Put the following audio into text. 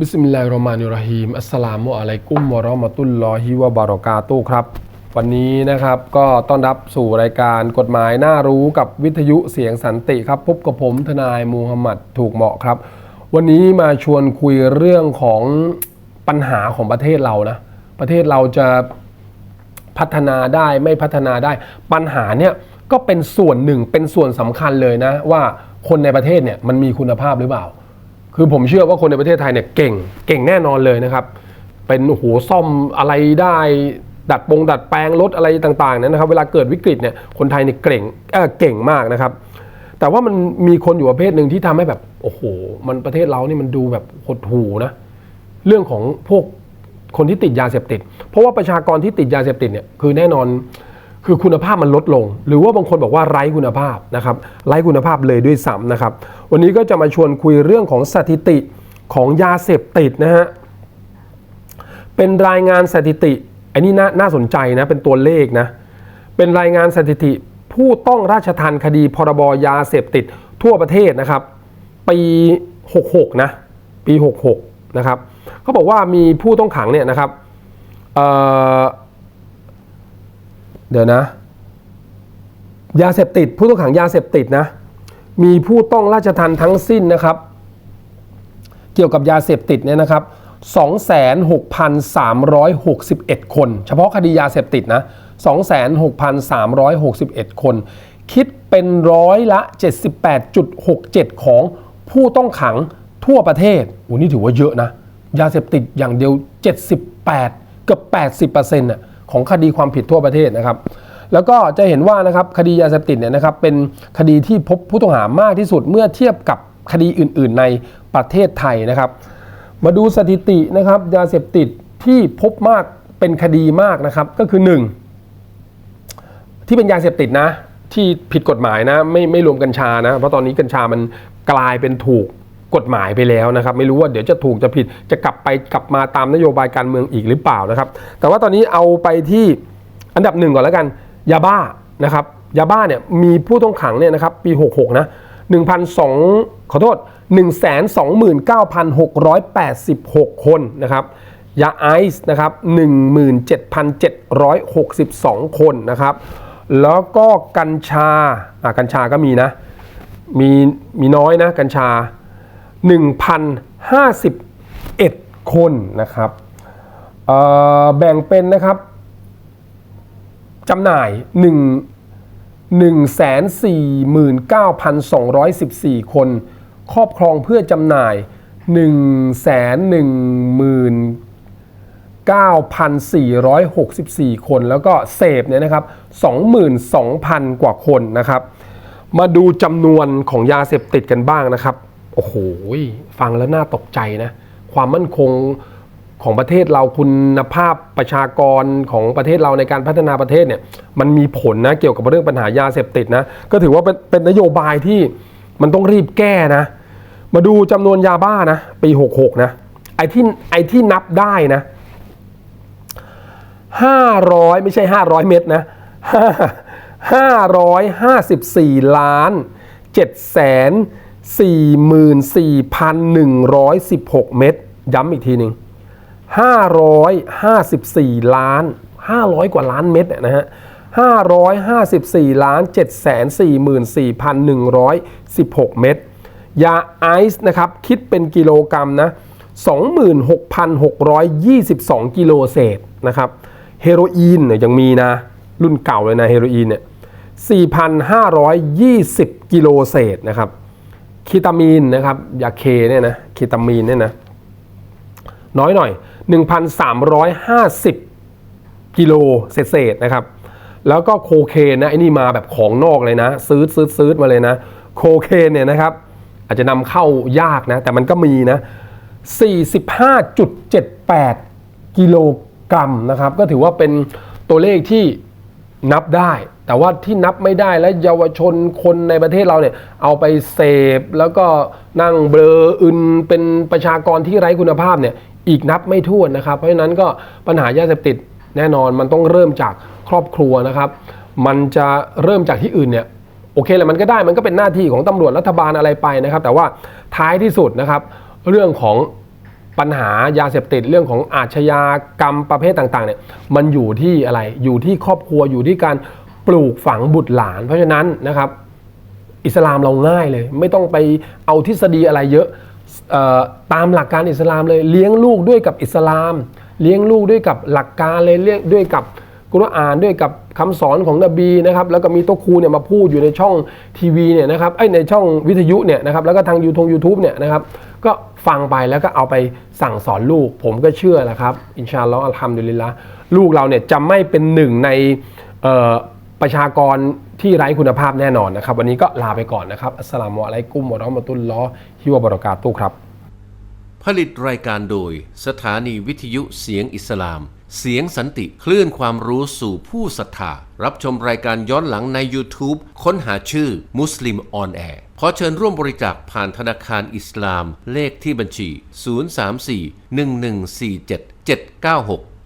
บิสมิลลาฮิรเราะห์มานิรเราะฮีมอัสสลามุอะลัยกุมวะเราะห์มะตุลลอฮิวะบารอกาตุครับ วันนี้นะครับก็ต้อนรับสู่รายการกฎหมายน่ารู้กับวิทยุเสียงสันติครับพบกับผมทนายมูฮัมหมัดถูกเหมาะครับ วันนี้มาชวนคุยเรื่องของปัญหาของประเทศเรานะ ประเทศเราจะพัฒนาได้ไม่พัฒนาได้ ปัญหาเนี่ยก็เป็นส่วนหนึ่งเป็นส่วนสำคัญเลยนะ ว่าคนในประเทศเนี่ยมันมีคุณภาพหรือเปล่า คือผมเชื่อว่าคนในประเทศไทยเนี่ยเก่ง เก่งแน่นอนเลยนะครับ เป็นโอ้โหซ่อมอะไรได้ดัดปงดัดแปลงรถอะไรต่างๆเนยนะครับ เวลาเกิดวิกฤตเนี่ยคนไทยเนี่ยเก่งเออเก่งมากนะครับ แต่ว่ามันมีคนอยู่ประเภทหนึ่งที่ทำให้แบบโอ้โห มันประเทศเรานี่มันดูแบบหดหูนะเรื่องของพวกคนที่ติดยาเสพติด เพราะว่าประชากรที่ติดยาเสพติดเนี่ยคือแน่นอน คือคุณภาพมันลดลง หรือว่าบางคนบอกว่าไร้คุณภาพนะครับไร้คุณภาพเลยด้วยซ้ำนะครับ วันนี้ก็จะมาชวนคุยเรื่องของสถิติของยาเสพติดนะฮะเป็นรายงานสถิติอันนี้น่าน่าสนใจนะเป็นตัวเลขนะเป็นรายงานสถิติผู้ต้องราชทันคดีพรบยาเสพติดทั่วประเทศนะครับ ปี 66 นะปี 66 นะครับเขาบอกว่ามีผู้ต้องขังเนี่ยนะครับ เดี๋ยวนะ ยาเสพติด ผู้ต้องขังยาเสพติดนะ มีผู้ต้องราชทันทั้งสิ้นนะครับ เกี่ยวกับยาเสพติดเนี่ยนะครับ 26,361 คน เฉพาะคดียาเสพติดนะ 26,361 คน คิดเป็นร้อยละ 78.67 ของผู้ต้องขังทั่วประเทศโอ้นี่ถือว่าเยอะนะ ยาเสพติดอย่างเดียว 78 เกือบ 80%น่ะ ของคดีความผิดทั่วประเทศนะครับ แล้วก็จะเห็นว่านะครับคดียาเสพติดเนี่ยนะครับเป็นคดีที่พบผู้ต้องหามากที่สุดเมื่อเทียบกับคดีอื่น ๆ ในประเทศไทยนะครับ มาดูสถิตินะครับยาเสพติดที่พบมากเป็นคดีมากนะครับก็คือ 1 ที่เป็นยาเสพติดนะที่ผิดกฎหมายนะไม่ไม่รวมกัญชานะเพราะตอนนี้กัญชามันกลายเป็นถูก กฎหมายไปแล้วนะครับ ไม่รู้ว่าเดี๋ยวจะถูกจะผิดจะกลับไปกลับมาตามนโยบายการเมืองอีกหรือเปล่านะครับ แต่ว่าตอนนี้เอาไปที่อันดับหนึ่งก่อนแล้วกันยาบ้านะครับยาบ้าเนี่ยมีผู้ต้องขังเนี่ยนะครับปี 66 นะ 1,200 ขอโทษ 129,686 คนนะครับยาไอซ์นะครับ 17,762 คนนะครับ แล้วก็กัญชาอะกัญชาก็มีนะ มีมีน้อยนะกัญชา 1,051 คนนะครับแบ่งเป็นนะครับจำหน่าย 1 149,214 คน ครอบครองเพื่อจำหน่าย119,464 คน แล้วก็เสพเนี่ยนะครับ 22,000 กว่าคนนะครับ มาดูจำนวนของยาเสพติดกันบ้างนะครับ โอ้โหฟังแล้วน่าตกใจนะความมั่นคงของประเทศเราคุณภาพประชากรของประเทศเราในการพัฒนาประเทศเนี่ยมันมีผลนะเกี่ยวกับเรื่องปัญหายาเสพติดนะก็ถือว่าเป็นเป็นนโยบายที่มันต้องรีบแก้นะ มาดูจำนวนยาบ้านะ ปี 66 นะไอ้ที่ไอ้ที่นับได้นะ500 ไม่ใช่ 500 เม็ดนะ554 ล้าน7แสน 44,116 เม็ดย้ำอีกทีหนึ่ง554 ล้าน 500 กว่าล้านเม็ดนะฮะ554 ล้าน 744,116 เม็ดยาไอซ์นะครับคิดเป็นกิโลกรัมนะ 26,622 กิโลเศษนะครับเฮโรอีนเนี่ยยังมีนะ รุ่นเก่าเลยนะเฮโรอีนเนี่ย4,520 กิโลเศษนะครับ คีตามีนนะครับยาเคเนี่ยนะคีตามีนเนี่ยนะน้อยหน่อย 1,350 กิโลเศษนะครับ แล้วก็โคเคนนะไอ้นี่มาแบบของนอกเลยนะ ซื้อซื้อซื้อมาเลยนะ โคเคนเนี่ยนะครับ อาจจะนำเข้ายากนะ แต่มันก็มีนะ 45.78 กิโลกรัมนะครับ ก็ถือว่าเป็นตัวเลขที่นับได้ แต่ว่าที่นับไม่ได้และเยาวชนคนในประเทศเราเนี่ยเอาไปเสพแล้วก็นั่งเบลออึนเป็นประชากรที่ไร้คุณภาพเนี่ยอีกนับไม่ถ้วนนะครับ เพราะฉะนั้นก็ปัญหายาเสพติดแน่นอนมันต้องเริ่มจากครอบครัวนะครับ มันจะเริ่มจากที่อื่นเนี่ยโอเคแหละมันก็ได้มันก็เป็นหน้าที่ของตำรวจรัฐบาลอะไรไปนะครับ แต่ว่าท้ายที่สุดนะครับ เรื่องของปัญหายาเสพติดเรื่องของอาชญากรรมประเภทต่างๆเนี่ยมันอยู่ที่อะไรอยู่ที่ครอบครัวอยู่ที่การ ปลูกฝังบุตรหลาน เพราะฉะนั้นนะครับอิสลามเราง่ายเลย ไม่ต้องไปเอาทฤษฎีอะไรเยอะออตามหลักการอิสลามเลยเลี้ยงลูกด้วยกับอิสลาม เลี้ยงลูกด้วยกับหลักการเลยเลี้ยงด้วยกับกุรอานด้วยกับคำสอนของนบีนะครับแล้วก็มีโต๊ะครูเนี่ยมาพูดอยู่ในช่องทีวีเนี่ยนะครับไอในช่องวิทยุเนี่ยนะครับแล้วก็ทางยูทงยูทูบเนี่ยนะครับก็ฟังไปแล้วก็เอาไปสั่งสอนลูก ผมก็เชื่อแหละครับ อินชาอัลลอฮ์อัลฮัมดุลิลละลูกเราเนี่ยจะไม่เป็นหนึ่งใน ประชากรที่ไร้คุณภาพแน่นอนนะครับ วันนี้ก็ลาไปก่อนนะครับ อัสลามุอะลัยกุมวะเราะห์มะตุลลอฮิวะบะเราะกาตุครับ ผลิตรายการโดย สถานีวิทยุเสียงอิสลาม เสียงสันติคลื่นความรู้สู่ผู้ศรัทธา รับชมรายการย้อนหลังใน YouTube ค้นหาชื่อมุสลิมออนแอร์ขอเชิญร่วมบริจาคผ่านธนาคารอิสลาม เลขที่บัญชี 034-1147-796